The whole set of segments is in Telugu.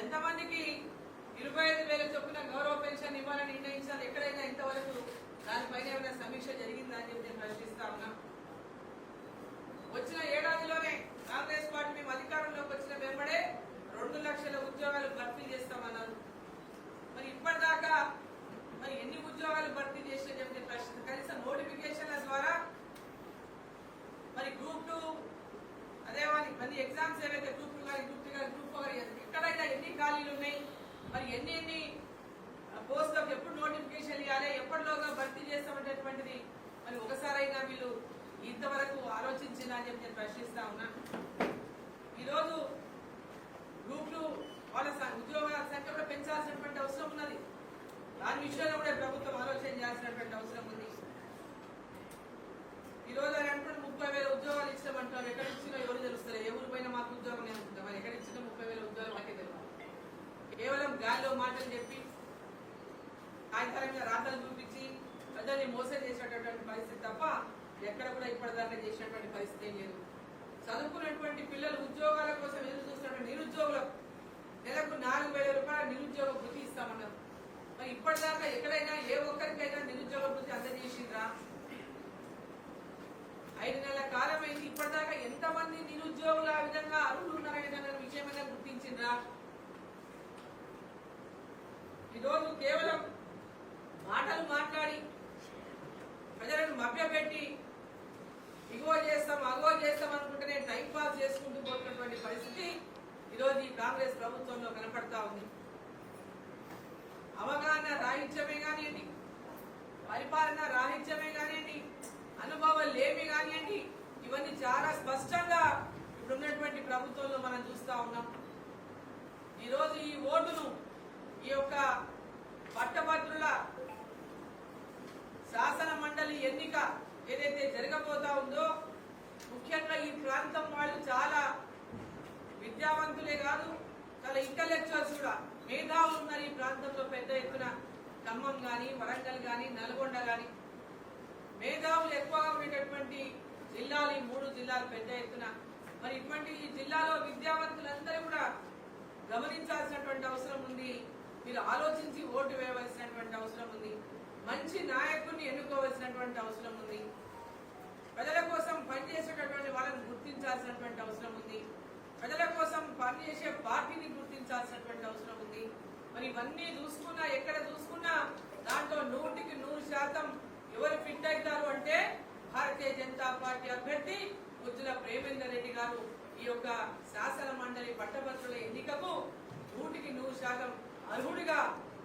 ఎంతమందికి ఇరవై ఐదు వేల చొప్పున గౌరవ పెన్షన్ ఇవ్వాలని నిర్ణయించాలి? ఎక్కడైనా ఇంతవరకు దానిపైన ఏమైనా సమీక్ష జరిగిందా అని చెప్పి నేను ప్రశ్నిస్తా ఉన్నా. వచ్చిన ఏడాదిలోనే కాంగ్రెస్ పార్టీ మేము అధికారంలోకి వచ్చిన వెంబడే రెండు లక్షల ఉద్యోగాలు భర్తీ చేస్తామన్నారు. మరి ఇప్పటిదాకా మరి ఎన్ని ఉద్యోగాలు భర్తీ చేసిన చెప్పి ప్రశ్న కనీసం నోటిఫికేషన్ల ద్వారా మరి గ్రూప్ టూ అదే మరి మళ్ళీ ఎగ్జామ్స్ ఏవైతే గ్రూప్ టూ కానీ గ్రూప్ త్రీ కానీ గ్రూప్ ఫోర్ ఖాళీలు ఉన్నాయి మరి ఎన్ని ఎన్ని పోస్ట్ ఎప్పుడు నోటిఫికేషన్ ఇవ్వాలి ఎప్పటిలోగా భర్తీ చేస్తామనేటువంటిది మరి ఒకసారైనా వీళ్ళు ఇంతవరకు ఆలోచించిన అని చెప్పి నేను ప్రశ్నిస్తా ఉన్నా. ఈరోజు గ్రూప్లు వాళ్ళ ఉద్యోగాల సంఖ్య కూడా పెంచాల్సినటువంటి అవసరం ఉన్నది. దాని విషయంలో కూడా ప్రభుత్వం ఆలోచన చేయాల్సినటువంటి అవసరం ఉంది ఈ రోజు ఆయన అంటున్నాడు ముప్పై వేల ఉద్యోగాలు ఇచ్చామంటారు ఎక్కడ ఇచ్చినా ఎవరు తెలుస్తారు ఎవరు పైన మాకు ఉద్యోగం నేను అనుకుంటా మరి ఎక్కడ ఇచ్చినా ముప్పై వేల ఉద్యోగాలు మాకే తెలియదు కేవలం గాల్లో మాటలు చెప్పి కాగితాల రాతలు చూపించి ప్రజల్ని మోసం చేసేటటువంటి పరిస్థితి తప్ప ఎక్కడ కూడా ఇప్పటిదాకా చేసినటువంటి పరిస్థితి ఏం లేదు. చదువుకున్నటువంటి పిల్లలు ఉద్యోగాల కోసం ఎదురు చూస్తున్న నిరుద్యోగులకు నెలకు నాలుగు వేల రూపాయల నిరుద్యోగ వృత్తి ఇస్తామన్నారు. మరి ఇప్పటిదాకా ఎక్కడైనా ఏ ఒక్కరికైనా నిరుద్యోగ వృత్తి అందజేసిండ్రా ఐదు నెలల కాలం అయింది ఇప్పటిదాకా ఎంతమంది నిరుద్యోగులు ఆ విధంగా అర్హులు ఉన్నారనే విషయమైనా గుర్తించిండ్రా ఈరోజు కేవలం మాటలు మాట్లాడి ప్రజలను మభ్యపెట్టి ఇగో చేస్తాం అగో చేస్తాం అనుకుంటేనే టైం పాస్ చేసుకుంటూ పోతున్నటువంటి పరిస్థితి ఈరోజు ఈ కాంగ్రెస్ ప్రభుత్వంలో కనపడతా ఉంది. అవగాహన రాహిత్యమే కానివ్వండి పరిపాలన రాహిత్యమే కానివ్వండి అనుభవం లేమి కానివ్వండి ఇవన్నీ చాలా స్పష్టంగా ఇప్పుడున్నటువంటి ప్రభుత్వంలో మనం చూస్తా ఉన్నాం. ఈరోజు ఈ ఓటును ఈ యొక్క పట్టభద్రుల శాసన మండలి ఎన్నిక ఏదైతే జరగబోతా ఉందో ముఖ్యంగా ఈ ప్రాంతం వాళ్ళు చాలా విద్యావంతులే కాదు చాలా ఇంటలెక్చువల్స్ కూడా మేధావులు ఉన్నారు ఈ ప్రాంతంలో పెద్ద ఎత్తున ఖమ్మం కానీ వరంగల్ కానీ నల్గొండ కానీ మేధావులు ఎక్కువగా ఉండేటటువంటి జిల్లాలు ఈ మూడు జిల్లాలు పెద్ద ఎత్తున. మరి ఇటువంటి ఈ జిల్లాలో విద్యావంతులందరూ కూడా గమనించాల్సినటువంటి అవసరం ఉంది. మీరు ఆలోచించి ఓటు వేయవలసినటువంటి అవసరం ఉంది. మంచి నాయకుడిని ఎన్నుకోవలసినటువంటి అవసరం ఉంది. ప్రజల కోసం పనిచేసేటటువంటి వాళ్ళని గుర్తించాల్సినటువంటి అవసరం ఉంది. ప్రజల కోసం పని పార్టీని గుర్తించాల్సినటువంటి అవసరం ఉంది మరి ఇవన్నీ చూసుకున్నా ఎక్కడ చూసుకున్నా దాంట్లో నూటికి నూరు శాతం ఎవరు ఫిట్ అవుతారు అంటే భారతీయ జనతా పార్టీ అభ్యర్థి ముద్దుల ప్రేమేందర్ రెడ్డి గారు. ఈ యొక్క శాసన మండలి పట్టభద్రుల ఎన్నికకు నూటికి నూరు శాతం అర్హుడిగా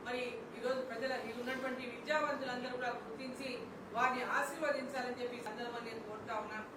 మరి ఈ రోజు ప్రజల ఉన్నటువంటి విద్యావంతులందరూ కూడా గుర్తించి వారిని ఆశీర్వదించాలని చెప్పి సందర్భాన్ని నేను కోరుతా ఉన్నాను.